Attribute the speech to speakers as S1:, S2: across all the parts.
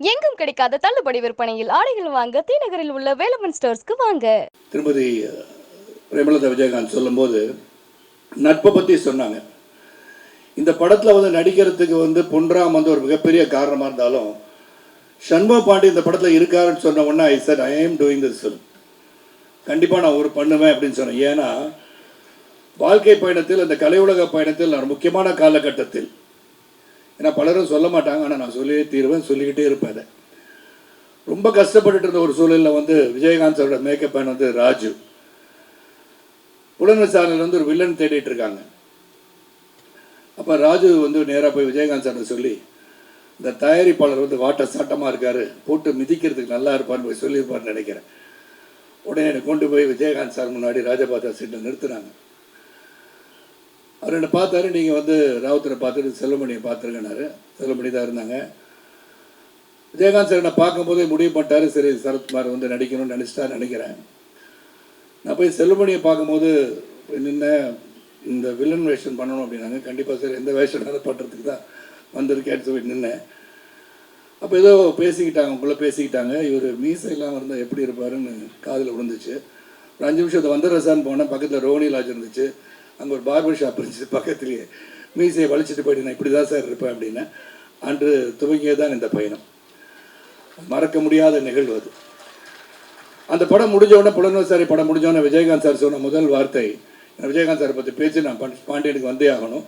S1: எங்கும் கிடைக்காத தள்ளுபடி விற்பனையில் ஆடைகள் வாங்க தீநகரில் உள்ள வேலமன் ஸ்டோர்ஸ்க்கு வாங்க.
S2: திருமதி பிரேமலதா விஜயகாந்த் சொல்லும்போது நட்பை பற்றி சொன்னாங்க. இந்த படத்தில் வந்து நடிக்கிறதுக்கு வந்து பொன்ராம் வந்து ஒரு மிகப்பெரிய காரணமாக இருந்தாலும் சண்முக பாண்டி இந்த படத்தில் இருக்காருன்னு சொன்ன உடனே I sir I am doing this film கண்டிப்பாக நான் ஒரு பண்ணுவேன் அப்படின்னு சொன்னேன். ஏன்னா வாழ்க்கை பயணத்தில் அந்த கலை உலக பயணத்தில் நான் முக்கியமான காலகட்டத்தில் ஏன்னா பலரும் சொல்ல மாட்டாங்க ஆனால் நான் சொல்லியே தீருவேன் சொல்லிக்கிட்டே இருப்பேன் அதை. ரொம்ப கஷ்டப்பட்டுட்டு இருந்த ஒரு சூழலில் வந்து விஜயகாந்த் சாரோட மேக்கப் மேன் வந்து ராஜு. புலன் விசாரணையில் வந்து ஒரு வில்லன் தேடிட்டு இருக்காங்க. அப்போ ராஜு வந்து நேராக போய் விஜயகாந்த் சார்ட்ட சொல்லி இந்த தயாரிப்பாளர் வந்து வாட்ட சாட்டமாக இருக்காரு போட்டு மிதிக்கிறதுக்கு நல்லா இருப்பார்னு போய் சொல்லியிருப்பார்னு நினைக்கிறேன். உடனே என்னை கொண்டு போய் விஜயகாந்த் சார் முன்னாடி ராஜபாதா சீட்டை நிறுத்துனாங்க. அவர் என்னை பார்த்தாரு நீங்கள் வந்து ராவுத்தரை பார்த்துட்டு செல்லமணியை பார்த்துருக்கேனாரு செல்லமணி தான் இருந்தாங்க. விஜயகாந்த் சார் என்னை பார்க்கும்போதே முடிவு பண்ணிட்டாரு. சரி சரத்குமார் வந்து நடிக்கணும்னு நினச்சிட்டா நினைக்கிறேன். நான் போய் செல்லுமணியை பார்க்கும்போது நின்ன இந்த வில்லன் வேஷன் பண்ணணும் அப்படின்னாங்க. கண்டிப்பாக சார் எந்த வேஷம் பண்ணுறதுக்கு தான் வந்திருக்கேன்னு சொல்லி நின்னேன். அப்போ ஏதோ பேசிக்கிட்டாங்க உங்களை பேசிக்கிட்டாங்க. இவர் மீசை இல்லாமல் இருந்தால் எப்படி இருப்பாருன்னு காதில் விழுந்துச்சு. ஒரு அஞ்சு நிமிஷம் வந்துடுறசான்னு போனேன். பக்கத்தில் ரோனி லாஜ் இருந்துச்சு. அங்கே ஒரு பார்பர் ஷாப் இருந்துச்சு பக்கத்துலேயே. மீசையை வலிச்சிட்டு போயிட்டு நான் இப்படி தான் சார் இருப்பேன் அப்படின்னு அன்று துவங்கியது தான் இந்த பயணம். மறக்க முடியாத நிகழ்வு அது. அந்த படம் முடிஞ்சவுடனே புலனோசாரி படம் முடிஞ்சவுடனே விஜயகாந்த் சார் சொன்ன முதல் வார்த்தை நான் விஜயகாந்த் சாரை பற்றி பேச்சு நான் பாண்டியனுக்கு வந்தே ஆகணும்.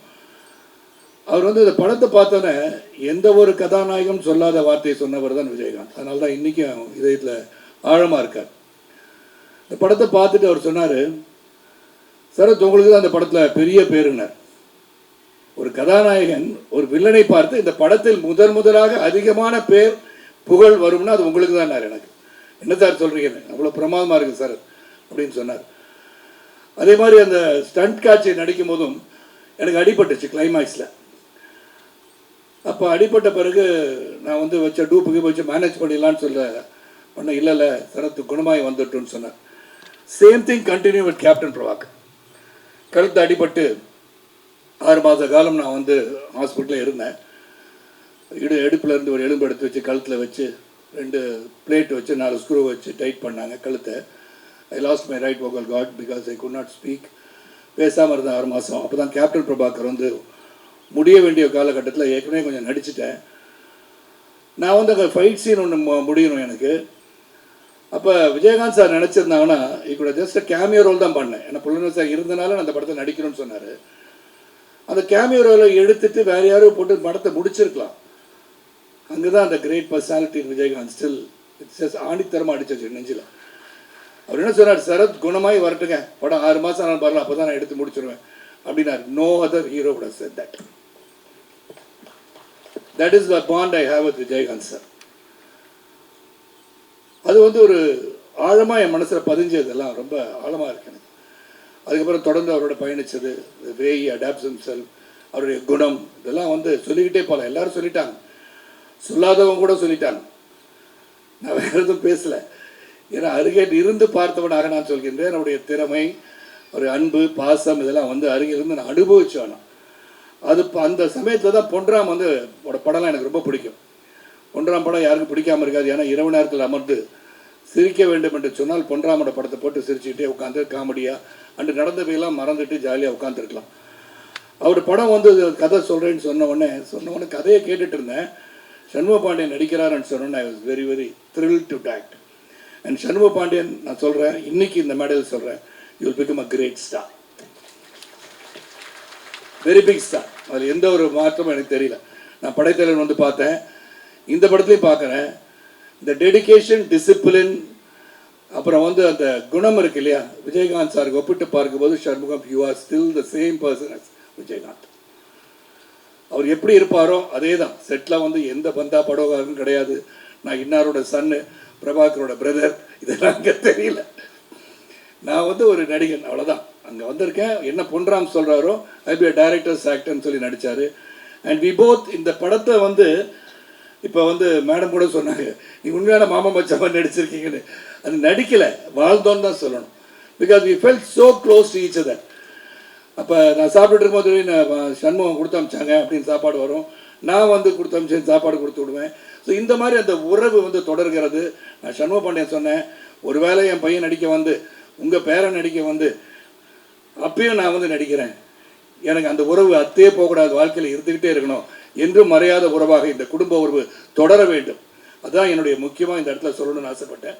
S2: அவர் வந்து இந்த படத்தை பார்த்தோன்னே எந்த ஒரு கதாநாயகம் சொல்லாத வார்த்தையை சொன்னவர் தான் விஜயகாந்த். அதனால தான் இன்றைக்கும் இதயத்தில் ஆழமாக இருக்கார். இந்த படத்தை பார்த்துட்டு அவர் சொன்னார் சரத் உங்களுக்கு தான் அந்த படத்தில் பெரிய பேருனர் ஒரு கதாநாயகன் ஒரு வில்லனை பார்த்து இந்த படத்தில் முதன் முதலாக அதிகமான பேர் புகழ் வரும்னா அது உங்களுக்கு தான் எனக்கு. என்ன சார் சொல்கிறீங்க அவ்வளோ பிரமாதமாக இருக்குது சார் அப்படின்னு சொன்னார். அதே மாதிரி அந்த ஸ்டண்ட் காட்சி நடிக்கும் போதும் எனக்கு அடிபட்டுச்சு கிளைமேக்ஸில் அப்போ அடிப்பட்ட பிறகு நான் வந்து வச்ச டூப்புக்கு வச்சு மேனேஜ் பண்ணிடலான்னு சொல்ல பண்ண இல்லை இல்லை சரத்து குணமாய் வந்துட்டுன்னு சொன்னார். Same thing continue with captain Prabhakar கழுத்து அடிபட்டு ஆறு மாத காலம் நான் வந்து ஹாஸ்பிட்டலில் இருந்தேன். இடு இடுப்புல இருந்து ஒரு எலும்பு எடுத்து வச்சு கழுத்தில் வச்சு ரெண்டு பிளேட் வச்சு நாலு ஸ்க்ரூ வச்சு டைட் பண்ணாங்க கழுத்தை. I lost my right vocal cord because I could not speak பேசாமல் இருந்தேன் ஆறு மாதம் அப்போ தான் கேப்டன் பிரபாகர் வந்து முடிய வேண்டிய காலகட்டத்தில் ஏற்கனவே கொஞ்சம் நடிச்சிட்டேன். நான் வந்து அங்கே ஃபைட் சீன் ஒன்று முடியணும் எனக்கு. அப்போ விஜயகாந்த் சார் நினச்சிருந்தாங்கன்னா கூட ஜஸ்ட் கேமியோ ரோல் தான் பண்ணேன். ஏன்னா புலனர் சார் இருந்தனால நான் அந்த படத்தை நடிக்கணும்னு சொன்னார். அந்த கேமியோ ரோலை எடுத்துட்டு வேற யாரும் போட்டு படத்தை முடிச்சிருக்கலாம். அங்கே தான் அந்த great personality Vijayakanth still it's just ஆணித்தரமாக அடிச்சிச்சு நெஞ்சில். அவர் என்ன சொன்னார்? சரத் குணமாய் வரட்டுங்க. படம் ஆறு மாதம் ஆனால் வரலாம் அப்போ தான் நான் எடுத்து முடிச்சிருவேன். அப்படின்னார். No other hero would sir that that. Is the bond bond I with Vijayakanth sir. அது வந்து ஒரு ஆழமாக என் மனசில் பதிஞ்சதெல்லாம் ரொம்ப ஆழமாக இருக்கு எனக்கு. அதுக்கப்புறம் தொடர்ந்து அவரோட பயணித்தது வே அடாப்ஸ் செல் அவருடைய குணம் இதெல்லாம் வந்து சொல்லிக்கிட்டே போகலாம் எல்லாரும் சொல்லிட்டாங்க. சொல்லாதவங்க கூட சொல்லிட்டாங்க. நான் வேறு எதுவும் பேசலை. ஏன்னா அருகே இருந்து பார்த்தவனாக நான் சொல்கின்றேன். அவருடைய திறமை ஒரு அன்பு பாசம் இதெல்லாம் வந்து அருகிலிருந்து நான் அனுபவிச்சோம் நான். அது இப்போ அந்த சமயத்தில் தான் பொன்றாம் வந்து படம்லாம் எனக்கு ரொம்ப பிடிக்கும். ஒன்றாம் படம் யாருக்கும் பிடிக்காம இருக்காது. ஏன்னா இரவு நேரத்தில் அமர்ந்து சிரிக்க வேண்டும் என்று சொன்னால் பொன்ராமட படத்தை போட்டு சிரிச்சுக்கிட்டே உட்காந்து காமெடியாக அண்டு நடந்தவையெல்லாம் மறந்துட்டு ஜாலியாக உட்காந்துருக்கலாம் அவர் படம் வந்து கதை சொல்கிறேன்னு சொன்ன உடனே சொன்ன உடனே கதையை கேட்டுட்டு இருந்தேன். சண்முக பாண்டியன் நடிக்கிறாருன்னு சொன்னோன்னே I was very very thrill to talk and Shanmuga Pandian நான் சொல்கிறேன் இன்னைக்கு இந்த மேடையில் சொல்கிறேன் you become a great star very big star அதில் எந்த ஒரு மாற்றமும் எனக்கு தெரியல. நான் படைத்தலைவன் வந்து பார்த்தேன். இந்த படத்துலையும் பார்க்குறேன். இந்த டெடிகேஷன் டிசிப்ளின் அப்புறம் வந்து அந்த குணம் இருக்கு இல்லையா? விஜயகாந்த் சாருக்கு ஒப்பிட்டு பார்க்கும்போது Shanmugam you are still the same person Vijayakanth. அவர் எப்படி இருப்பாரோ அதே தான் செட்டில் வந்து எந்த பந்தா படோகாரும் கிடையாது. நான் இன்னாரோட சன்னு பிரபாகரோட பிரதர் இதெல்லாம் அங்கே தெரியல. நான் வந்து ஒரு நடிகன் அவ்வளோதான் அங்கே வந்திருக்கேன். என்ன பொன்ராம் சொல்கிறாரோ ஐ பி டைரக்டர்ஸ் ஆக்டர்னு சொல்லி நடித்தார் அண்ட் வி போத் இந்த படத்தை வந்து இப்போ வந்து மேடம் கூட சொன்னாங்க நீ உண்மையான மாமா மச்சாவா நடிச்சிருக்கீங்கன்னு. அது நடிக்கலை வாழ்ந்தோன்னு தான் சொல்லணும். Because we fell so close to each other அப்போ நான் சாப்பிட்டுட்டு இருக்கும்போது நான் சண்முகம் கொடுத்து அமிச்சாங்க அப்படின்னு சாப்பாடு வரும். நான் வந்து கொடுத்து அமிச்சேன் சாப்பாடு கொடுத்து விடுவேன். ஸோ இந்த மாதிரி அந்த உறவு வந்து தொடர்கிறது. நான் சண்முக பாண்டியன் சொன்னேன் ஒருவேளை என் பையன் நடிக்க வந்து உங்கள் பேரன் நடிக்க வந்து அப்பயும் நான் வந்து நடிக்கிறேன். எனக்கு அந்த உறவு அத்தையே போகக்கூடாது வாழ்க்கையில் இருந்துக்கிட்டே இருக்கணும். என்றும் மறையாத உறவாக இந்த குடும்ப உறவு தொடர வேண்டும். அதான் என்னுடைய முக்கியமாக இந்த இடத்துல சொல்லணும்னு ஆசைப்பட்டேன்.